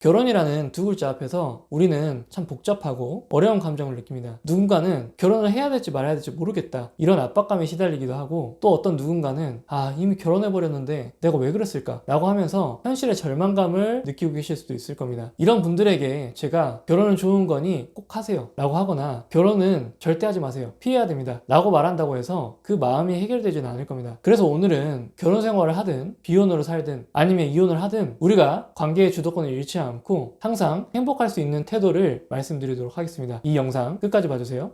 결혼이라는 두 글자 앞에서 우리는 참 복잡하고 어려운 감정을 느낍니다. 누군가는 결혼을 해야 될지 말아야 될지 모르겠다. 이런 압박감에 시달리기도 하고 또 어떤 누군가는 아, 이미 결혼해버렸는데 내가 왜 그랬을까? 라고 하면서 현실의 절망감을 느끼고 계실 수도 있을 겁니다. 이런 분들에게 제가 결혼은 좋은 거니 꼭 하세요. 라고 하거나 결혼은 절대 하지 마세요. 피해야 됩니다. 라고 말한다고 해서 그 마음이 해결되지는 않을 겁니다. 그래서 오늘은 결혼 생활을 하든 비혼으로 살든 아니면 이혼을 하든 우리가 관계의 주도권을 잃지 않고 항상 행복할 수 있는 태도를 말씀드리도록 하겠습니다. 이 영상 끝까지 봐주세요.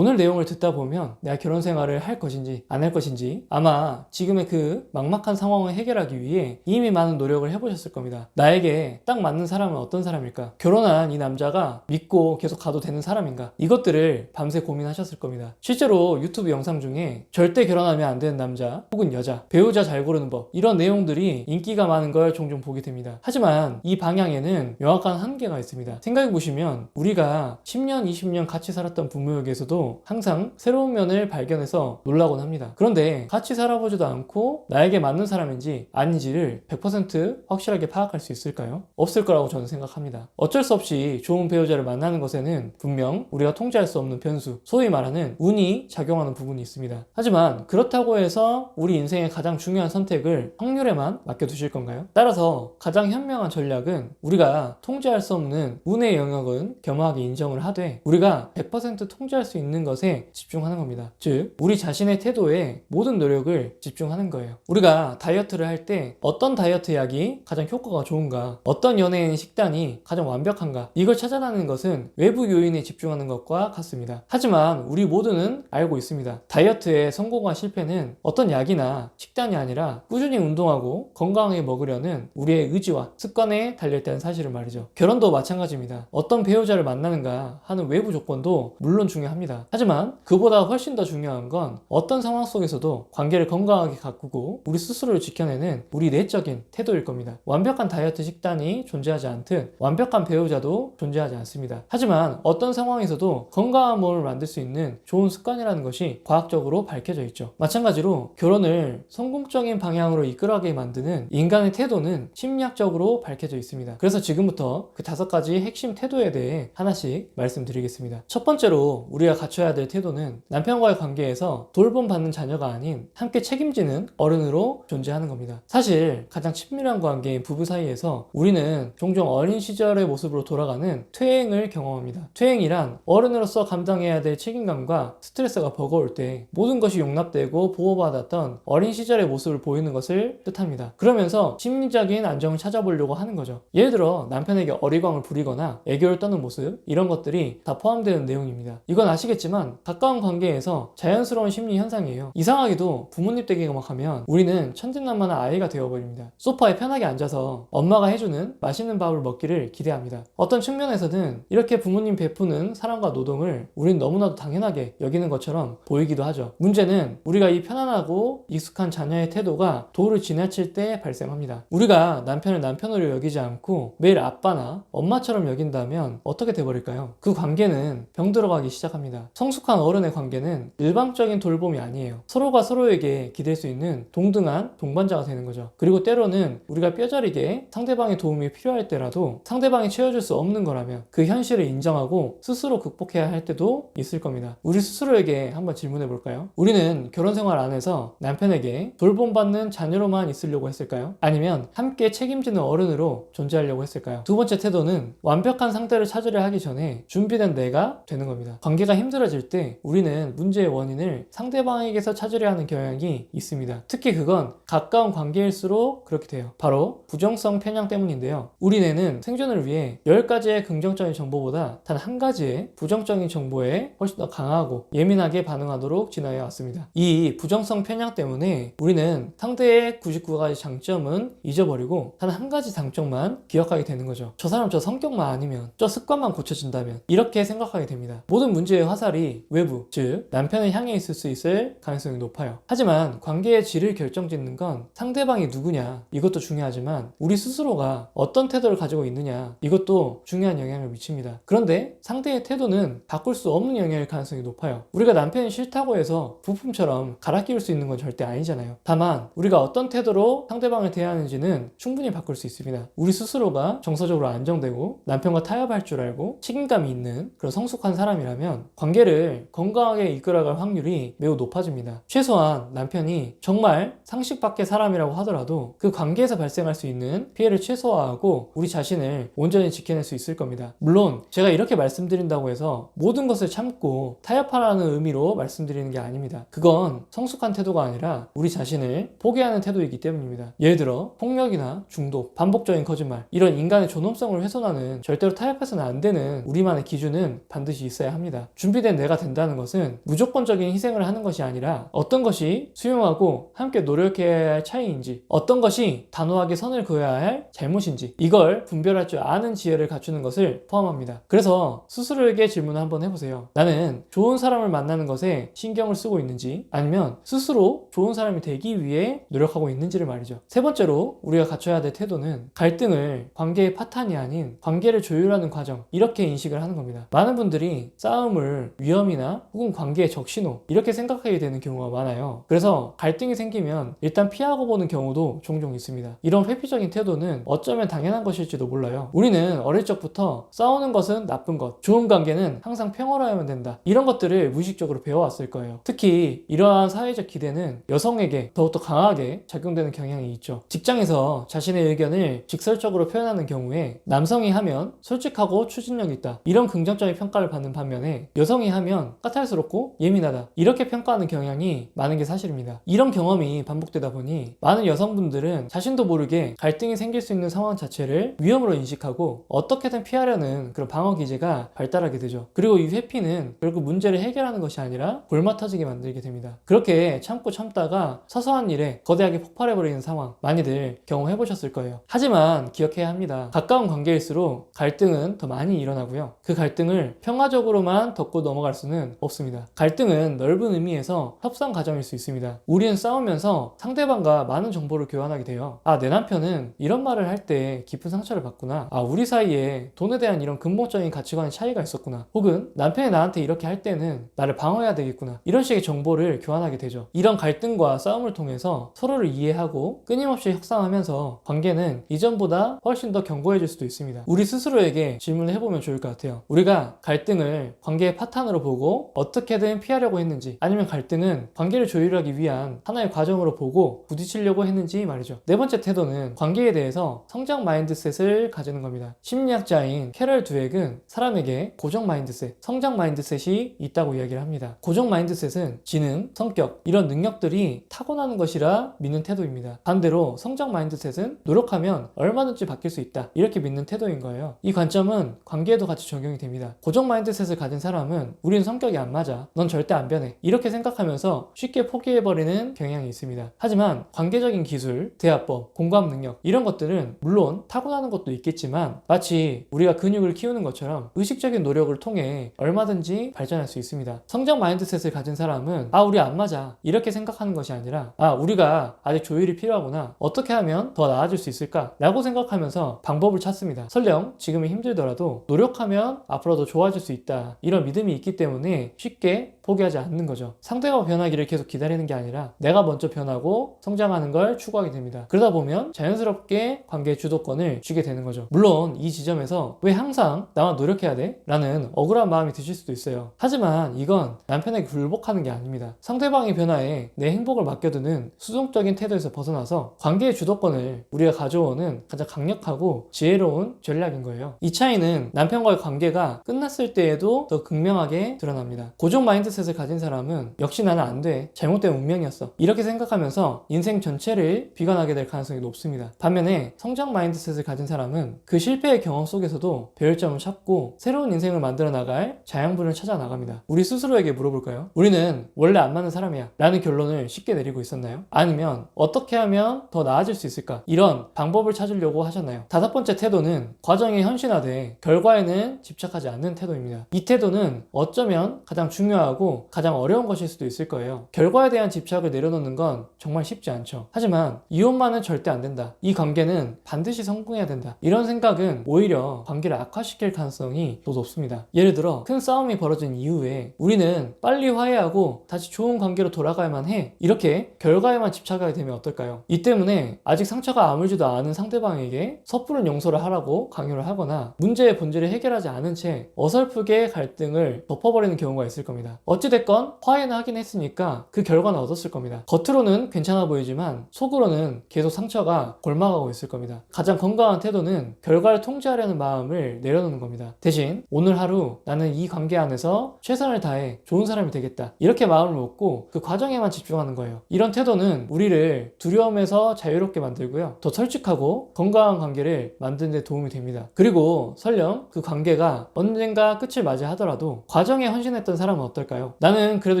오늘 내용을 듣다 보면 내가 결혼 생활을 할 것인지 안 할 것인지 아마 지금의 그 막막한 상황을 해결하기 위해 이미 많은 노력을 해보셨을 겁니다. 나에게 딱 맞는 사람은 어떤 사람일까? 결혼한 이 남자가 믿고 계속 가도 되는 사람인가? 이것들을 밤새 고민하셨을 겁니다. 실제로 유튜브 영상 중에 절대 결혼하면 안 되는 남자 혹은 여자, 배우자 잘 고르는 법 이런 내용들이 인기가 많은 걸 종종 보게 됩니다. 하지만 이 방향에는 명확한 한계가 있습니다. 생각해 보시면 우리가 10년, 20년 같이 살았던 부모에게서도 항상 새로운 면을 발견해서 놀라곤 합니다. 그런데 같이 살아보지도 않고 나에게 맞는 사람인지 아닌지를 100% 확실하게 파악할 수 있을까요? 없을 거라고 저는 생각합니다. 어쩔 수 없이 좋은 배우자를 만나는 것에는 분명 우리가 통제할 수 없는 변수, 소위 말하는 운이 작용하는 부분이 있습니다. 하지만 그렇다고 해서 우리 인생의 가장 중요한 선택을 확률에만 맡겨두실 건가요? 따라서 가장 현명한 전략은 우리가 통제할 수 없는 운의 영역은 겸허하게 인정을 하되 우리가 100% 통제할 수 있는 것에 집중하는 겁니다. 즉, 우리 자신의 태도에 모든 노력을 집중하는 거예요. 우리가 다이어트를 할 때 어떤 다이어트 약이 가장 효과가 좋은가, 어떤 연예인 식단이 가장 완벽한가, 이걸 찾아내는 것은 외부 요인에 집중하는 것과 같습니다. 하지만 우리 모두는 알고 있습니다. 다이어트의 성공과 실패는 어떤 약이나 식단이 아니라 꾸준히 운동하고 건강하게 먹으려는 우리의 의지와 습관에 달려있다는 사실을 말이죠. 결혼도 마찬가지입니다. 어떤 배우자를 만나는가 하는 외부 조건도 물론 중요합니다. 하지만 그보다 훨씬 더 중요한 건 어떤 상황 속에서도 관계를 건강하게 가꾸고 우리 스스로를 지켜내는 우리 내적인 태도일 겁니다. 완벽한 다이어트 식단이 존재하지 않듯 완벽한 배우자도 존재하지 않습니다. 하지만 어떤 상황에서도 건강한 몸을 만들 수 있는 좋은 습관이라는 것이 과학적으로 밝혀져 있죠. 마찬가지로 결혼을 성공적인 방향으로 이끌어가게 만드는 인간의 태도는 심리학적으로 밝혀져 있습니다. 그래서 지금부터 그 다섯 가지 핵심 태도에 대해 하나씩 말씀드리겠습니다. 첫 번째로 우리가 갖춰야 될 태도는 남편과의 관계에서 돌봄 받는 자녀가 아닌 함께 책임지는 어른으로 존재하는 겁니다. 사실 가장 친밀한 관계인 부부 사이에서 우리는 종종 어린 시절의 모습으로 돌아가는 퇴행을 경험합니다. 퇴행이란 어른으로서 감당해야 될 책임감과 스트레스가 버거울 때 모든 것이 용납되고 보호받았던 어린 시절의 모습을 보이는 것을 뜻합니다. 그러면서 심리적인 안정을 찾아보려고 하는 거죠. 예를 들어 남편에게 어리광을 부리거나 애교를 떠는 모습 이런 것들이 다 포함되는 내용입니다. 이건 아시겠지만 가까운 관계에서 자연스러운 심리 현상이에요. 이상하게도 부모님 댁에만 가면 우리는 천진난만한 아이가 되어버립니다. 소파에 편하게 앉아서 엄마가 해주는 맛있는 밥을 먹기를 기대합니다. 어떤 측면에서는 이렇게 부모님 베푸는 사랑과 노동을 우린 너무나도 당연하게 여기는 것처럼 보이기도 하죠. 문제는 우리가 이 편안하고 익숙한 자녀의 태도가 도를 지나칠 때 발생합니다. 우리가 남편을 남편으로 여기지 않고 매일 아빠나 엄마처럼 여긴다면 어떻게 돼버릴까요? 그 관계는 병들어가기 시작합니다. 성숙한 어른의 관계는 일방적인 돌봄이 아니에요. 서로가 서로에게 기댈 수 있는 동등한 동반자가 되는 거죠. 그리고 때로는 우리가 뼈저리게 상대방의 도움이 필요할 때라도 상대방이 채워줄 수 없는 거라면 그 현실을 인정하고 스스로 극복해야 할 때도 있을 겁니다. 우리 스스로에게 한번 질문해 볼까요? 우리는 결혼 생활 안에서 남편에게 돌봄받는 자녀로만 있으려고 했을까요? 아니면 함께 책임지는 어른으로 존재하려고 했을까요? 두 번째 태도는 완벽한 상태를 찾으려 하기 전에 준비된 내가 되는 겁니다. 관계가 힘들 어질 때 우리는 문제의 원인을 상대방에게서 찾으려 하는 경향이 있습니다. 특히 그건 가까운 관계일수록 그렇게 돼요. 바로 부정성 편향 때문인데요. 우리 뇌는 생존을 위해 10가지의 긍정적인 정보보다 단 한 가지의 부정적인 정보에 훨씬 더 강하고 예민하게 반응하도록 진화해 왔습니다. 이 부정성 편향 때문에 우리는 상대의 99가지 장점은 잊어버리고 단 한 가지 장점만 기억하게 되는 거죠. 저 사람 저 성격만 아니면 저 습관만 고쳐진다면 이렇게 생각하게 됩니다. 모든 문제의 화살은 화살이 외부, 즉 남편을 향해 있을 수 있을 가능성이 높아요. 하지만 관계의 질을 결정짓는 건 상대방이 누구냐 이것도 중요하지만 우리 스스로가 어떤 태도를 가지고 있느냐 이것도 중요한 영향을 미칩니다. 그런데 상대의 태도는 바꿀 수 없는 영향일 가능성이 높아요. 우리가 남편이 싫다고 해서 부품처럼 갈아 끼울 수 있는 건 절대 아니잖아요. 다만 우리가 어떤 태도로 상대방을 대하는지는 충분히 바꿀 수 있습니다. 우리 스스로가 정서적으로 안정되고 남편과 타협할 줄 알고 책임감이 있는 그런 성숙한 사람이라면 관계 를 건강하게 이끌어갈 확률이 매우 높아집니다. 최소한 남편이 정말 상식 밖의 사람이라고 하더라도 그 관계에서 발생할 수 있는 피해를 최소화하고 우리 자신을 온전히 지켜낼 수 있을 겁니다. 물론 제가 이렇게 말씀드린다고 해서 모든 것을 참고 타협하라는 의미로 말씀드리는 게 아닙니다. 그건 성숙한 태도가 아니라 우리 자신을 포기하는 태도이기 때문입니다. 예를 들어 폭력이나 중독, 반복적인 거짓말 이런 인간의 존엄성을 훼손하는 절대로 타협해서는 안 되는 우리만의 기준은 반드시 있어야 합니다. 준비 된 내가 된다는 것은 무조건적인 희생을 하는 것이 아니라 어떤 것이 수용하고 함께 노력해야 할 차이인지 어떤 것이 단호하게 선을 그어야 할 잘못인지 이걸 분별할 줄 아는 지혜를 갖추는 것을 포함합니다. 그래서 스스로에게 질문을 한번 해보세요. 나는 좋은 사람을 만나는 것에 신경을 쓰고 있는지 아니면 스스로 좋은 사람이 되기 위해 노력하고 있는지를 말이죠. 세 번째로 우리가 갖춰야 될 태도는 갈등을 관계의 파탄이 아닌 관계를 조율하는 과정 이렇게 인식을 하는 겁니다. 많은 분들이 싸움을 위험이나 혹은 관계의 적신호 이렇게 생각하게 되는 경우가 많아요. 그래서 갈등이 생기면 일단 피하고 보는 경우도 종종 있습니다. 이런 회피적인 태도는 어쩌면 당연한 것일지도 몰라요. 우리는 어릴 적부터 싸우는 것은 나쁜 것, 좋은 관계는 항상 평화로워야만 된다. 이런 것들을 무의식적으로 배워왔을 거예요. 특히 이러한 사회적 기대는 여성에게 더욱더 강하게 작용되는 경향이 있죠. 직장에서 자신의 의견을 직설적으로 표현하는 경우에 남성이 하면 솔직하고 추진력 있다. 이런 긍정적인 평가를 받는 반면에 여성 이 하면 까탈스럽고 예민하다. 이렇게 평가하는 경향이 많은 게 사실입니다. 이런 경험이 반복되다 보니 많은 여성분들은 자신도 모르게 갈등이 생길 수 있는 상황 자체를 위험으로 인식하고 어떻게든 피하려는 그런 방어 기제가 발달하게 되죠. 그리고 이 회피는 결국 문제를 해결하는 것이 아니라 골마 터지게 만들게 됩니다. 그렇게 참고 참다가 사소한 일에 거대하게 폭발해버리는 상황 많이들 경험해 보셨을 거예요. 하지만 기억해야 합니다. 가까운 관계일수록 갈등은 더 많이 일어나고요. 그 갈등을 평화적으로만 덮고 넘어갈 수는 없습니다. 갈등은 넓은 의미에서 협상 과정일 수 있습니다. 우리는 싸우면서 상대방과 많은 정보를 교환하게 돼요. 아, 내 남편은 이런 말을 할 때 깊은 상처를 받구나. 아, 우리 사이에 돈에 대한 이런 근본적인 가치관의 차이가 있었구나. 혹은 남편이 나한테 이렇게 할 때는 나를 방어해야 되겠구나. 이런 식의 정보를 교환하게 되죠. 이런 갈등과 싸움을 통해서 서로를 이해하고 끊임없이 협상하면서 관계는 이전보다 훨씬 더 견고해질 수도 있습니다. 우리 스스로에게 질문을 해보면 좋을 것 같아요. 우리가 갈등을 관계의 파탄 으로 보고 어떻게든 피하려고 했는지 아니면 갈등은 관계를 조율하기 위한 하나의 과정으로 보고 부딪히려고 했는지 말이죠. 네 번째 태도는 관계에 대해서 성장 마인드셋을 가지는 겁니다. 심리학자인 캐럴 두액은 사람에게 고정 마인드셋, 성장 마인드셋이 있다고 이야기를 합니다. 고정 마인드셋은 지능, 성격, 이런 능력들이 타고나는 것이라 믿는 태도입니다. 반대로 성장 마인드셋은 노력하면 얼마든지 바뀔 수 있다. 이렇게 믿는 태도인 거예요. 이 관점은 관계에도 같이 적용이 됩니다. 고정 마인드셋을 가진 사람은 우린 성격이 안 맞아. 넌 절대 안 변해. 이렇게 생각하면서 쉽게 포기해버리는 경향이 있습니다. 하지만 관계적인 기술, 대화법, 공감 능력 이런 것들은 물론 타고나는 것도 있겠지만 마치 우리가 근육을 키우는 것처럼 의식적인 노력을 통해 얼마든지 발전할 수 있습니다. 성장 마인드셋을 가진 사람은 아 우리 안 맞아 이렇게 생각하는 것이 아니라 아 우리가 아직 조율이 필요하구나 어떻게 하면 더 나아질 수 있을까 라고 생각하면서 방법을 찾습니다. 설령 지금이 힘들더라도 노력하면 앞으로 더 좋아질 수 있다 이런 믿음이 있기 때문에 쉽게 포기하지 않는 거죠. 상대가 변하기를 계속 기다리는 게 아니라 내가 먼저 변하고 성장하는 걸 추구하게 됩니다. 그러다 보면 자연스럽게 관계의 주도권을 쥐게 되는 거죠. 물론 이 지점에서 왜 항상 나만 노력해야 돼? 라는 억울한 마음이 드실 수도 있어요. 하지만 이건 남편에게 굴복하는 게 아닙니다. 상대방의 변화에 내 행복을 맡겨두는 수동적인 태도에서 벗어나서 관계의 주도권을 우리가 가져오는 가장 강력하고 지혜로운 전략인 거예요. 이 차이는 남편과의 관계가 끝났을 때에도 더 극명하게 드러납니다. 고정 마인드셋 마인드셋을 가진 사람은 역시 나는 안 돼. 잘못된 운명이었어. 이렇게 생각하면서 인생 전체를 비관하게 될 가능성이 높습니다. 반면에 성장 마인드셋을 가진 사람은 그 실패의 경험 속에서도 배울 점을 찾고 새로운 인생을 만들어 나갈 자양분을 찾아 나갑니다. 우리 스스로에게 물어볼까요? 우리는 원래 안 맞는 사람이야. 라는 결론을 쉽게 내리고 있었나요? 아니면 어떻게 하면 더 나아질 수 있을까? 이런 방법을 찾으려고 하셨나요? 다섯 번째 태도는 과정에 헌신하되 결과에는 집착하지 않는 태도입니다. 이 태도는 어쩌면 가장 중요하고 가장 어려운 것일 수도 있을 거예요. 결과에 대한 집착을 내려놓는 건 정말 쉽지 않죠. 하지만 이혼만은 절대 안 된다. 이 관계는 반드시 성공해야 된다. 이런 생각은 오히려 관계를 악화시킬 가능성이 더 높습니다. 예를 들어 큰 싸움이 벌어진 이후에 우리는 빨리 화해하고 다시 좋은 관계로 돌아가야만 해. 이렇게 결과에만 집착하게 되면 어떨까요? 이 때문에 아직 상처가 아물지도 않은 상대방에게 섣부른 용서를 하라고 강요를 하거나 문제의 본질을 해결하지 않은 채 어설프게 갈등을 덮어버리는 경우가 있을 겁니다. 어찌됐건 화해는 하긴 했으니까 그 결과는 얻었을 겁니다. 겉으로는 괜찮아 보이지만 속으로는 계속 상처가 골마가고 있을 겁니다. 가장 건강한 태도는 결과를 통제하려는 마음을 내려놓는 겁니다. 대신 오늘 하루 나는 이 관계 안에서 최선을 다해 좋은 사람이 되겠다. 이렇게 마음을 먹고 그 과정에만 집중하는 거예요. 이런 태도는 우리를 두려움에서 자유롭게 만들고요. 더 솔직하고 건강한 관계를 만드는 데 도움이 됩니다. 그리고 설령 그 관계가 언젠가 끝을 맞이하더라도 과정에 헌신했던 사람은 어떨까요? 나는 그래도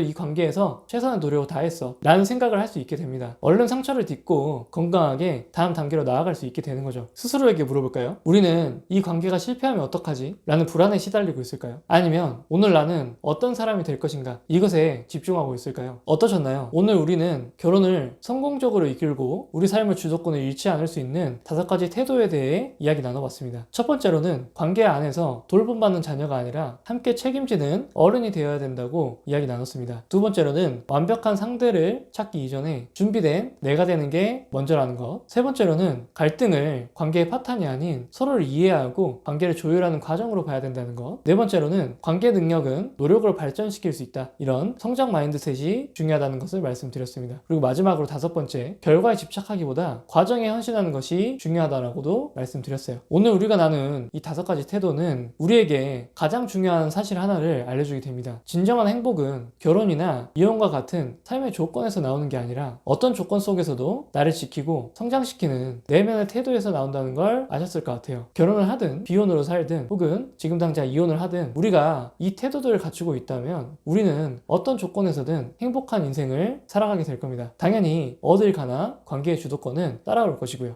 이 관계에서 최선의 노력을 다했어. 라는 생각을 할 수 있게 됩니다. 얼른 상처를 딛고 건강하게 다음 단계로 나아갈 수 있게 되는 거죠. 스스로에게 물어볼까요? 우리는 이 관계가 실패하면 어떡하지? 라는 불안에 시달리고 있을까요? 아니면 오늘 나는 어떤 사람이 될 것인가? 이것에 집중하고 있을까요? 어떠셨나요? 오늘 우리는 결혼을 성공적으로 이끌고 우리 삶의 주도권을 잃지 않을 수 있는 다섯 가지 태도에 대해 이야기 나눠봤습니다. 첫 번째로는 관계 안에서 돌봄받는 자녀가 아니라 함께 책임지는 어른이 되어야 된다고 이야기 나눴습니다. 두 번째로는 완벽한 상대를 찾기 이전에 준비된 내가 되는 게 먼저라는 것. 세 번째로는 갈등을 관계의 파탄이 아닌 서로를 이해하고 관계를 조율하는 과정으로 봐야 된다는 것. 네 번째로는 관계 능력은 노력으로 발전시킬 수 있다. 이런 성장 마인드셋이 중요하다는 것을 말씀드렸습니다. 그리고 마지막으로 다섯 번째, 결과에 집착하기보다 과정에 헌신하는 것이 중요하다라고도 말씀드렸어요. 오늘 우리가 나눈 이 다섯 가지 태도는 우리에게 가장 중요한 사실 하나 를 알려주게 됩니다. 진정한 행복은 결혼이나 이혼과 같은 삶의 조건에서 나오는 게 아니라 어떤 조건 속에서도 나를 지키고 성장시키는 내면의 태도에서 나온다는 걸 아셨을 것 같아요. 결혼을 하든 비혼으로 살든 혹은 지금 당장 이혼을 하든 우리가 이 태도들을 갖추고 있다면 우리는 어떤 조건에서든 행복한 인생을 살아가게 될 겁니다. 당연히 어딜 가나 관계의 주도권은 따라올 것이고요.